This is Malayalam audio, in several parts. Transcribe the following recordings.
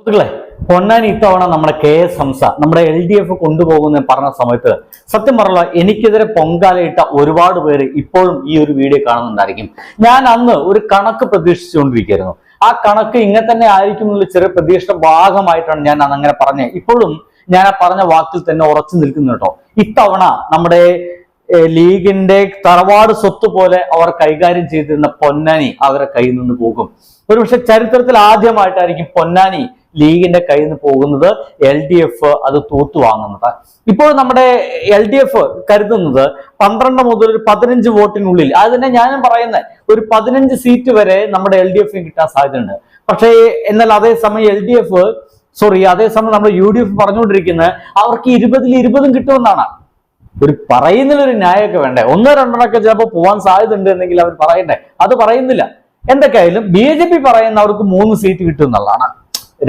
സുഹൃത്തുക്കളെ പൊന്നാനി ഇത്തവണ നമ്മുടെ കെ എസ് ഹംസ നമ്മുടെ എൽ ഡി എഫ് കൊണ്ടുപോകുന്ന പറഞ്ഞ സമയത്ത് സത്യം പറഞ്ഞ എനിക്കെതിരെ പൊങ്കാലയിട്ട ഒരുപാട് പേര് ഇപ്പോഴും ഈ ഒരു വീഡിയോ കാണുന്നുണ്ടായിരിക്കും. ഞാൻ അന്ന് ഒരു കണക്ക് പ്രതീക്ഷിച്ചുകൊണ്ടിരിക്കുകയായിരുന്നു. ആ കണക്ക് ഇങ്ങനെ തന്നെ ആയിരിക്കും എന്നുള്ള ചെറിയ പ്രതീക്ഷയുടെ ഭാഗമായിട്ടാണ് ഞാൻ അന്ന് അങ്ങനെ പറഞ്ഞത്. ഇപ്പോഴും ഞാൻ ആ പറഞ്ഞ വാക്കിൽ തന്നെ ഉറച്ചു നിൽക്കുന്നു കേട്ടോ. ഇത്തവണ നമ്മുടെ ലീഗിന്റെ തറവാട് സ്വത്ത് പോലെ അവർ കൈകാര്യം ചെയ്തിരുന്ന പൊന്നാനി അവരെ കയ്യിൽ നിന്ന് പോകും. ഒരുപക്ഷെ ചരിത്രത്തിൽ ആദ്യമായിട്ടായിരിക്കും പൊന്നാനി ലീഗിന്റെ കയ്യിൽ നിന്ന് പോകുന്നത് എൽ ഡി എഫ് അത് തൂത്തു വാങ്ങുന്നത്. ഇപ്പോൾ നമ്മുടെ എൽ ഡി എഫ് കരുതുന്നത് പന്ത്രണ്ട് മുതൽ ഒരു പതിനഞ്ച് വോട്ടിനുള്ളിൽ അത് തന്നെ ഞാനും പറയുന്നത് ഒരു പതിനഞ്ച് സീറ്റ് വരെ നമ്മുടെ എൽ ഡി എഫിന് കിട്ടാൻ സാധ്യതയുണ്ട്. പക്ഷേ എന്നാൽ അതേസമയം എൽ ഡി എഫ് സോറി അതേസമയം നമ്മുടെ യു ഡി എഫ് പറഞ്ഞുകൊണ്ടിരിക്കുന്നത് അവർക്ക് ഇരുപതിൽ ഇരുപതും കിട്ടുമെന്നാണ്. ഒരു പറയുന്നതിലൊരു ന്യായമൊക്കെ വേണ്ടേ? ഒന്നോ രണ്ടെണ്ണമൊക്കെ ചിലപ്പോൾ പോകാൻ സാധ്യത ഉണ്ട് എന്നെങ്കിൽ അവർ പറയണ്ടേ അത് പറയുന്നില്ല. എന്തൊക്കെയായാലും ബി ജെ പി പറയുന്ന അവർക്ക് മൂന്ന് സീറ്റ് കിട്ടും എന്നുള്ളതാണ്.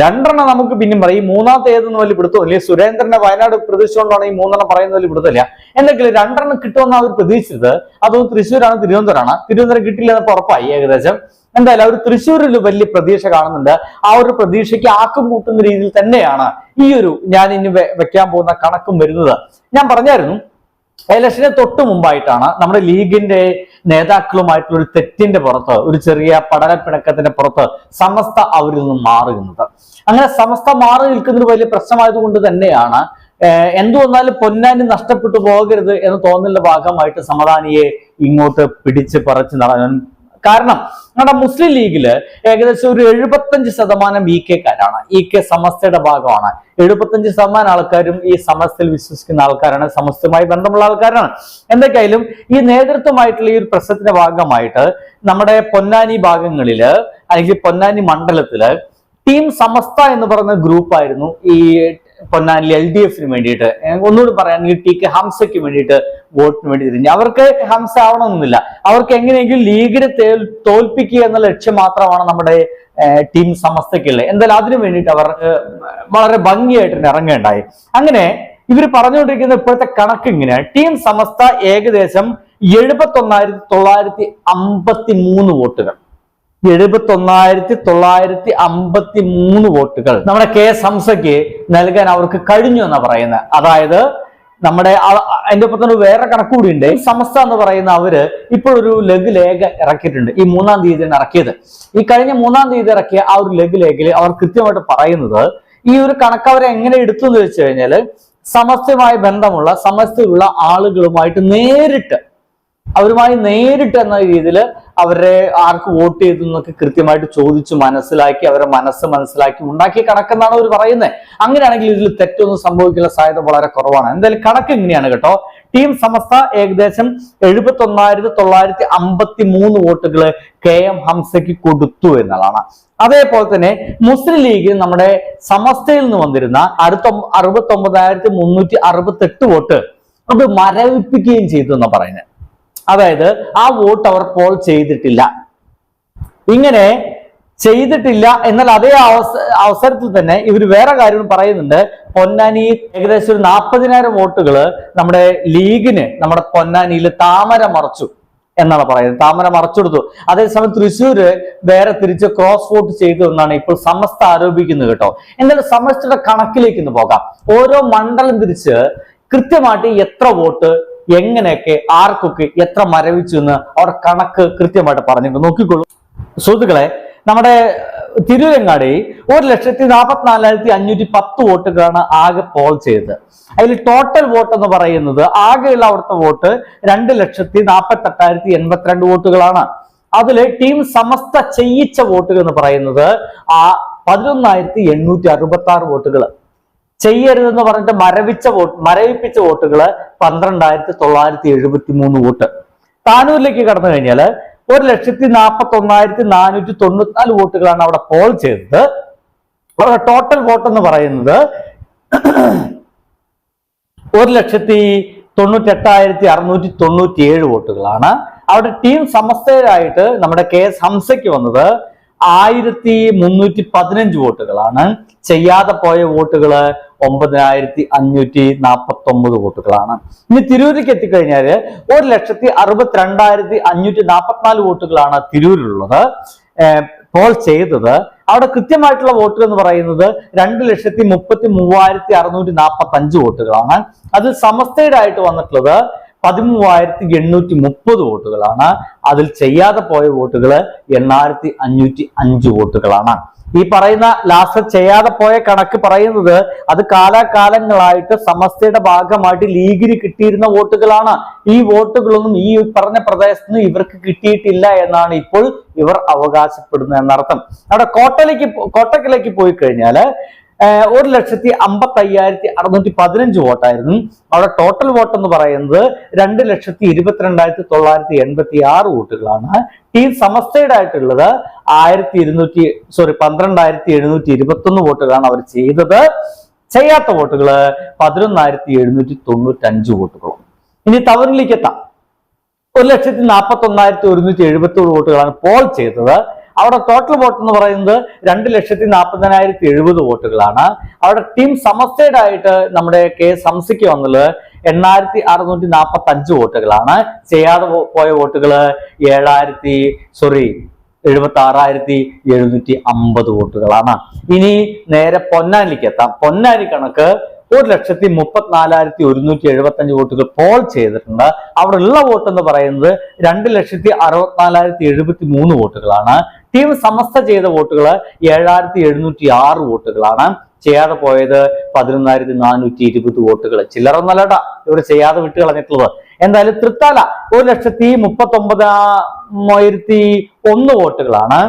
രണ്ടെണ്ണം നമുക്ക് പിന്നെയും പറയും. മൂന്നാമത്തെ ഏതെന്ന് വലിയ പിടുത്തമില്ല സുരേന്ദ്രന്റെ വയനാട് പ്രതീക്ഷിച്ചുകൊണ്ടാണ് ഈ മൂന്നെണ്ണം പറയുന്ന വലിയ പിടുത്തമില്ല എന്തെങ്കിലും രണ്ടെണ്ണം കിട്ടുമെന്ന് അവർ പ്രതീക്ഷിച്ചത്. അതും തൃശ്ശൂരാണ് തിരുവനന്തപുരമാണ് തിരുവനന്തപുരം കിട്ടില്ല എന്നപ്പോൾ ഉറപ്പായി ഏകദേശം. എന്തായാലും അവർ തൃശ്ശൂരിൽ വലിയ പ്രതീക്ഷ കാണുന്നുണ്ട്. ആ ഒരു പ്രതീക്ഷയ്ക്ക് ആക്കും കൂട്ടുന്ന രീതിയിൽ തന്നെയാണ് ഈ ഒരു ഞാൻ ഇനി വെക്കാൻ പോകുന്ന കണക്കും വരുന്നത്. ഞാൻ പറഞ്ഞായിരുന്നു ഇലക്ഷന് തൊട്ട് മുമ്പായിട്ടാണ് നമ്മുടെ ലീഗിന്റെ നേതാക്കളുമായിട്ടുള്ള ഒരു തെറ്റിന്റെ പുറത്ത് ഒരു ചെറിയ പഠനപ്പിണക്കത്തിന്റെ പുറത്ത് സമസ്ത അവരിൽ നിന്നും മാറുന്നത് അങ്ങനെ സമസ്ത മാറി നിൽക്കുന്നൊരു വലിയ പ്രശ്നമായതുകൊണ്ട് തന്നെയാണ് എന്തു വന്നാലും പൊന്നാനി നഷ്ടപ്പെട്ടു പോകരുത് എന്ന് തോന്നലിന്റെ ഭാഗമായിട്ട് സമദാനിയെ ഇങ്ങോട്ട് പിടിച്ച് പറിച്ച് നടൻ കാരണം നമ്മുടെ മുസ്ലിം ലീഗിൽ ഏകദേശം ഒരു എഴുപത്തഞ്ച് ശതമാനം ഇ കെക്കാരാണ് ഇ കെ സമസ്തയുടെ ഭാഗമാണ്. എഴുപത്തഞ്ച് ശതമാനം ആൾക്കാരും ഈ സമസ്തയിൽ വിശ്വസിക്കുന്ന ആൾക്കാരാണ്. സമസ്തയുമായി ബന്ധമുള്ള ആൾക്കാരാണ്. എന്തൊക്കെയായാലും ഈ നേതൃത്വമായിട്ടുള്ള ഈ ഒരു പ്രശ്നത്തിന്റെ ഭാഗമായിട്ട് നമ്മുടെ പൊന്നാനി ഭാഗങ്ങളിൽ അല്ലെങ്കിൽ പൊന്നാനി മണ്ഡലത്തിൽ ടീം സമസ്ത എന്ന് പറയുന്ന ഗ്രൂപ്പായിരുന്നു ഈ പൊന്നാനിലെ എൽ ഡി എഫിന് വേണ്ടിയിട്ട് ഒന്നുകൂടി പറയാണെങ്കിൽ ടി കെ ഹംസയ്ക്ക് വേണ്ടിയിട്ട് വോട്ടിന് വേണ്ടി തിരിഞ്ഞു. അവർക്ക് ഹംസ ആവണമെന്നില്ല. അവർക്ക് എങ്ങനെയെങ്കിലും ലീഗിനെ തേൽ- തോൽപ്പിക്കുക എന്ന ലക്ഷ്യം മാത്രമാണ് നമ്മുടെ ടീം സമസ്തയ്ക്കുള്ളത്. എന്തായാലും അതിനു വേണ്ടിയിട്ട് അവർ വളരെ ഭംഗിയായിട്ട് തന്നെ ഇറങ്ങുകയുണ്ടായി അങ്ങനെ ഇവർ പറഞ്ഞുകൊണ്ടിരിക്കുന്ന ഇപ്പോഴത്തെ കണക്ക് ഇങ്ങനെയാണ് ടീം സമസ്ത ഏകദേശം എഴുപത്തി ഒന്നായിരത്തി തൊള്ളായിരത്തി അമ്പത്തി മൂന്ന് വോട്ടുകൾ. എഴുപത്തി ഒന്നായിരത്തി തൊള്ളായിരത്തി അമ്പത്തി മൂന്ന് വോട്ടുകൾ. നമ്മുടെ കെ എസ് ഹംസയ്ക്ക് നൽകാൻ അവർക്ക് കഴിഞ്ഞു എന്നാ പറയുന്നത്. അതായത് നമ്മുടെ അതിന്റെ ഒപ്പം തന്നെ വേറെ കണക്ക് ഈ സമസ്ത എന്ന് പറയുന്ന അവർ ഇപ്പോഴൊരു ലഘു ലേഖ ഇറക്കിയിട്ടുണ്ട്. ഈ മൂന്നാം തീയതിയാണ് ഇറക്കിയത്. ഈ കഴിഞ്ഞ മൂന്നാം തീയതി ഇറക്കിയ ആ ഒരു ലഘു ലേഖയിൽ അവർ കൃത്യമായിട്ട് പറയുന്നത് ഈ ഒരു കണക്ക് അവരെ എങ്ങനെ എടുത്തു എന്ന് വെച്ച് കഴിഞ്ഞാൽ സമസ്തയുമായി ബന്ധമുള്ള സമസ്തയുള്ള ആളുകളുമായിട്ട് നേരിട്ട് അവരുമായി നേരിട്ട് എന്ന രീതിയിൽ അവരെ ആർക്ക് വോട്ട് ചെയ്തു എന്നൊക്കെ കൃത്യമായിട്ട് ചോദിച്ച് മനസ്സിലാക്കി അവരെ മനസ്സ് മനസ്സിലാക്കി ഉണ്ടാക്കിയ കണക്കെന്നാണ് അവർ പറയുന്നത് അങ്ങനെയാണെങ്കിൽ ഇതിൽ തെറ്റൊന്നും സംഭവിക്കാനുള്ള സാധ്യത വളരെ കുറവാണ്. എന്തായാലും കണക്ക് ഇങ്ങനെയാണ് കേട്ടോ. ടീം സമസ്ത ഏകദേശം എഴുപത്തി ഒന്നായിരത്തി തൊള്ളായിരത്തി അമ്പത്തി മൂന്ന് വോട്ടുകൾ കെ എം ഹംസയ്ക്ക് കൊടുത്തു എന്നുള്ളതാണ്. അതേപോലെ തന്നെ മുസ്ലിം ലീഗ് നമ്മുടെ സമസ്തയിൽ നിന്ന് വന്നിരുന്ന അടുത്ത അറുപത്തി ഒമ്പതായിരത്തി മുന്നൂറ്റി അറുപത്തെട്ട് വോട്ട് അത് മരവിപ്പിക്കുകയും ചെയ്തു എന്നാണ് പറയുന്നത് അതായത് ആ വോട്ട് അവർ പോൾ ചെയ്തിട്ടില്ല. ഇങ്ങനെ ചെയ്തിട്ടില്ല എന്നാൽ അതേ അവസ അവസരത്തിൽ തന്നെ ഇവർ വേറെ കാര്യം പറയുന്നുണ്ട്. പൊന്നാനി ഏകദേശം ഒരു നാൽപ്പതിനായിരം വോട്ടുകൾ നമ്മുടെ ലീഗിന് നമ്മുടെ പൊന്നാനിയിൽ താമര മറച്ചു എന്നാണ് പറയുന്നത്. താമര മറച്ചെടുത്തു അതേസമയം തൃശ്ശൂര് വേറെ തിരിച്ച് ക്രോസ് വോട്ട് ചെയ്തു എന്നാണ് ഇപ്പോൾ സമസ്ത ആരോപിക്കുന്നത് കേട്ടോ. എന്തായാലും സമസ്തയുടെ കണക്കിലേക്ക് ഇന്ന് പോകാം. ഓരോ മണ്ഡലം തിരിച്ച് കൃത്യമായിട്ട് എത്ര വോട്ട് എങ്ങനെയൊക്കെ ആർക്കൊക്കെ എത്ര മരവിച്ചു എന്ന് അവർ കണക്ക് കൃത്യമായിട്ട് പറഞ്ഞിട്ടുണ്ട്. നോക്കിക്കോളൂ. സുഹൃത്തുക്കളെ നമ്മുടെ തിരുവരങ്ങാടി ഒരു ലക്ഷത്തി നാൽപ്പത്തിനാലായിരത്തി അഞ്ഞൂറ്റി പത്ത് വോട്ടുകളാണ് ആകെ പോൾ ചെയ്തത്. അതിൽ ടോട്ടൽ വോട്ട് എന്ന് പറയുന്നത് ആകെയുള്ള അവിടുത്തെ വോട്ട് രണ്ട് ലക്ഷത്തി നാൽപ്പത്തി എട്ടായിരത്തി എൺപത്തിരണ്ട് വോട്ടുകളാണ്. അതിൽ ടീം സമസ്ത ചെയ്യിച്ച വോട്ടുകൾ എന്ന് പറയുന്നത് ആ പതിനൊന്നായിരത്തി എണ്ണൂറ്റി അറുപത്തി ആറ് വോട്ടുകൾ ചെയ്യരുതെന്ന് പറഞ്ഞിട്ട് മരവിച്ച വോട്ട് മരവിപ്പിച്ച വോട്ടുകൾ പന്ത്രണ്ടായിരത്തി തൊള്ളായിരത്തി എഴുപത്തി മൂന്ന് വോട്ട്. താനൂരിലേക്ക് കടന്നു കഴിഞ്ഞാൽ ഒരു ലക്ഷത്തി നാൽപ്പത്തി ഒന്നായിരത്തി നാനൂറ്റി തൊണ്ണൂറ്റിനാല് വോട്ടുകളാണ് അവിടെ പോൾ ചെയ്തത്. അവിടെ ടോട്ടൽ വോട്ട് എന്ന് പറയുന്നത് ഒരു ലക്ഷത്തി തൊണ്ണൂറ്റി എട്ടായിരത്തി അറുന്നൂറ്റി തൊണ്ണൂറ്റി ഏഴ് വോട്ടുകളാണ്. അവിടെ ടീം സമസ്തയിലായിട്ട് നമ്മുടെ കെ എസ് ഹംസയ്ക്ക് വന്നത് ആയിരത്തി മുന്നൂറ്റി പതിനഞ്ച് വോട്ടുകളാണ്. ചെയ്യാതെ പോയ വോട്ടുകൾ ഒമ്പതിനായിരത്തി അഞ്ഞൂറ്റി നാൽപ്പത്തി ഒമ്പത് വോട്ടുകളാണ്. ഇനി തിരൂരിലേക്ക് എത്തിക്കഴിഞ്ഞാൽ ഒരു ലക്ഷത്തി അറുപത്തിരണ്ടായിരത്തി അഞ്ഞൂറ്റി നാൽപ്പത്തിനാല് വോട്ടുകളാണ് തിരൂരിലുള്ളത്. പോൾ ചെയ്തത്. അവിടെ കൃത്യമായിട്ടുള്ള വോട്ടുകൾ എന്ന് പറയുന്നത് രണ്ട് ലക്ഷത്തി മുപ്പത്തി മൂവായിരത്തി അറുന്നൂറ്റി നാൽപ്പത്തി അഞ്ച് വോട്ടുകളാണ്. അതിൽ സമസ്തയുടെ ആയിട്ട് വന്നിട്ടുള്ളത് പതിമൂവായിരത്തി എണ്ണൂറ്റി മുപ്പത് വോട്ടുകളാണ്. അതിൽ ചെയ്യാതെ പോയ വോട്ടുകൾ എണ്ണായിരത്തി അഞ്ഞൂറ്റി അഞ്ച് വോട്ടുകളാണ്. ഈ പറയുന്ന ലാസ്റ്റ് ചെയ്യാതെ പോയ കണക്ക് പറയുന്നത് അത് കാലാകാലങ്ങളായിട്ട് സമസ്തയുടെ ഭാഗമായിട്ട് ലീഗിന് കിട്ടിയിരുന്ന വോട്ടുകളാണ്. ഈ വോട്ടുകളൊന്നും ഈ പറഞ്ഞ പ്രദേശത്ത് ഇവർക്ക് കിട്ടിയിട്ടില്ല എന്നാണ് ഇപ്പോൾ ഇവർ അവകാശപ്പെടുന്നത് എന്നർത്ഥം. അവിടെ കോട്ടയിലേക്ക് കോട്ടക്കിലേക്ക് പോയി കഴിഞ്ഞാൽ ഒരു ലക്ഷത്തി അമ്പത്തി അയ്യായിരത്തി അറുന്നൂറ്റി പതിനഞ്ച് വോട്ടായിരുന്നു. അവിടെ ടോട്ടൽ വോട്ട് എന്ന് പറയുന്നത് രണ്ട് ലക്ഷത്തി ഇരുപത്തിരണ്ടായിരത്തി തൊള്ളായിരത്തി എൺപത്തി ആറ് വോട്ടുകളാണ്. ടീം സമസ്തയുടെ ആയിട്ടുള്ളത് ആയിരത്തി ഇരുന്നൂറ്റി സോറി പന്ത്രണ്ടായിരത്തി എഴുന്നൂറ്റി ഇരുപത്തി ഒന്ന് വോട്ടുകളാണ് അവർ ചെയ്തത്. ചെയ്യാത്ത വോട്ടുകൾ പതിനൊന്നായിരത്തി എഴുന്നൂറ്റി തൊണ്ണൂറ്റി അഞ്ച് വോട്ടുകളും. ഇനി തവറിലേക്ക് എത്താം. ഒരു ലക്ഷത്തി നാൽപ്പത്തി ഒന്നായിരത്തി ഒരുന്നൂറ്റി എഴുപത്തി വോട്ടുകളാണ് പോൾ ചെയ്തത്. അവിടെ ടോട്ടൽ വോട്ട് എന്ന് പറയുന്നത് രണ്ട് ലക്ഷത്തി നാൽപ്പതിനായിരത്തി എഴുപത് വോട്ടുകളാണ്. അവിടെ ടീം സമസ്തയുടെ ആയിട്ട് നമ്മുടെ കെ സംസിക്ക് വന്നത് എണ്ണായിരത്തി അറുന്നൂറ്റി നാൽപ്പത്തി അഞ്ച് വോട്ടുകളാണ്. ചെയ്യാതെ പോയ വോട്ടുകൾ ഏഴായിരത്തി സോറി എഴുപത്തി ആറായിരത്തി എഴുന്നൂറ്റി അമ്പത് വോട്ടുകളാണ്. ഇനി നേരെ പൊന്നാനിക്ക് എത്താം. പൊന്നാനി കണക്ക് ഒരു ലക്ഷത്തി മുപ്പത്തിനാലായിരത്തി ഒരുന്നൂറ്റി എഴുപത്തി അഞ്ച് വോട്ടുകൾ പോൾ ചെയ്തിട്ടുണ്ട്. അവിടെ ഉള്ള വോട്ട് എന്ന് പറയുന്നത് രണ്ട് ലക്ഷത്തി അറുപത്തിനാലായിരത്തി എഴുപത്തി മൂന്ന് വോട്ടുകളാണ്. ടീം സമസ്ത ചെയ്ത വോട്ടുകൾ ഏഴായിരത്തി എഴുന്നൂറ്റി ആറ് വോട്ടുകളാണ്. ചെയ്യാതെ പോയത് പതിനൊന്നായിരത്തി നാനൂറ്റി ഇരുപത് വോട്ടുകൾ ചില്ലറൊന്നല്ലട ഇവർ ചെയ്യാതെ വിട്ട് കളഞ്ഞിട്ടുള്ളത്. എന്തായാലും തൃത്താല ഒരു ലക്ഷത്തി മുപ്പത്തി ഒമ്പതായിരത്തി ഒന്ന് വോട്ടുകളാണ്.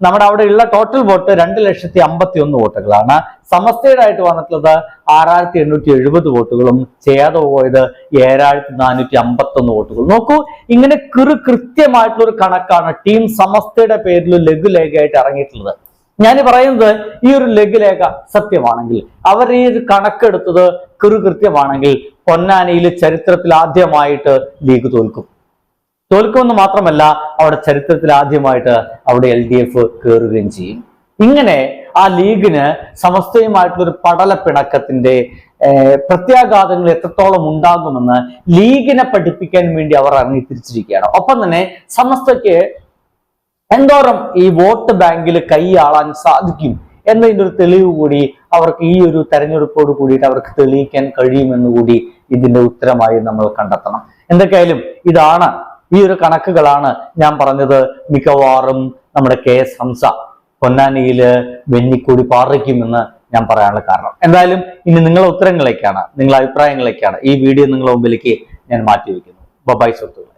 നമ്മുടെ അവിടെ ഉള്ള ടോട്ടൽ വോട്ട് രണ്ട് ലക്ഷത്തി അമ്പത്തി ഒന്ന് വോട്ടുകളാണ്. സമസ്തയുടെ ആയിട്ട് വന്നിട്ടുള്ളത് ആറായിരത്തി എണ്ണൂറ്റി എഴുപത് വോട്ടുകളും ചെയ്യാതെ പോയത് ഏഴായിരത്തി നാനൂറ്റി അമ്പത്തി ഒന്ന് വോട്ടുകളും നോക്കൂ ഇങ്ങനെ കൃ കൃത്യമായിട്ടുള്ള ഒരു കണക്കാണ് ടീം സമസ്തയുടെ പേരിൽ ലഘുലേഖയായിട്ട് ഇറങ്ങിയിട്ടുള്ളത്. ഞാൻ പറയുന്നത് ഈ ഒരു ലഘുലേഖ സത്യമാണെങ്കിൽ അവർ ഈ ഒരു കണക്കെടുത്തത് കൃ കൃത്യമാണെങ്കിൽ പൊന്നാനിയിൽ ചരിത്രത്തിൽ ആദ്യമായിട്ട് ലീഗ് തോൽക്കും. തോൽക്കുമെന്ന് മാത്രമല്ല അവിടെ ചരിത്രത്തിൽ ആദ്യമായിട്ട് അവിടെ എൽ ഡി എഫ് കയറുകയും ചെയ്യും. ഇങ്ങനെ ആ ലീഗിന് സമസ്തയുമായിട്ടുള്ള ഒരു പടല പിണക്കത്തിന്റെ പ്രത്യാഘാതങ്ങൾ എത്രത്തോളം ഉണ്ടാകുമെന്ന് ലീഗിനെ പഠിപ്പിക്കാൻ വേണ്ടി അവർ ഇറങ്ങി തിരിച്ചിരിക്കുകയാണ്. ഒപ്പം തന്നെ സമസ്തയ്ക്ക് എന്തോരം ഈ വോട്ട് ബാങ്കിൽ കൈയാളാൻ സാധിക്കും എന്നതിന്റെ ഒരു തെളിവ് കൂടി അവർക്ക് ഈ ഒരു തെരഞ്ഞെടുപ്പോട് കൂടിയിട്ട് അവർക്ക് തെളിയിക്കാൻ കഴിയുമെന്ന് കൂടി ഇതിന്റെ ഉത്തരമായി നമ്മൾ കണ്ടെത്തണം. എന്തൊക്കെയായാലും ഇതാണ് ഈ ഒരു കണക്കുകളാണ് ഞാൻ പറഞ്ഞത്. മിക്കവാറും നമ്മുടെ കെ എസ് ഹംസ പൊന്നാനിയിൽ വെന്നിക്കൂടി പാറിക്കുമെന്ന് ഞാൻ പറയാനുള്ള കാരണം. എന്തായാലും ഇനി നിങ്ങളുടെ ഉത്തരങ്ങളേക്കാണ് നിങ്ങളുടെ അഭിപ്രായങ്ങളേക്കാണ് ഈ വീഡിയോ നിങ്ങളുടെ മുമ്പിലേക്ക് ഞാൻ മാറ്റി വയ്ക്കുന്നു ബൈ സുഹൃത്തുക്കളെ.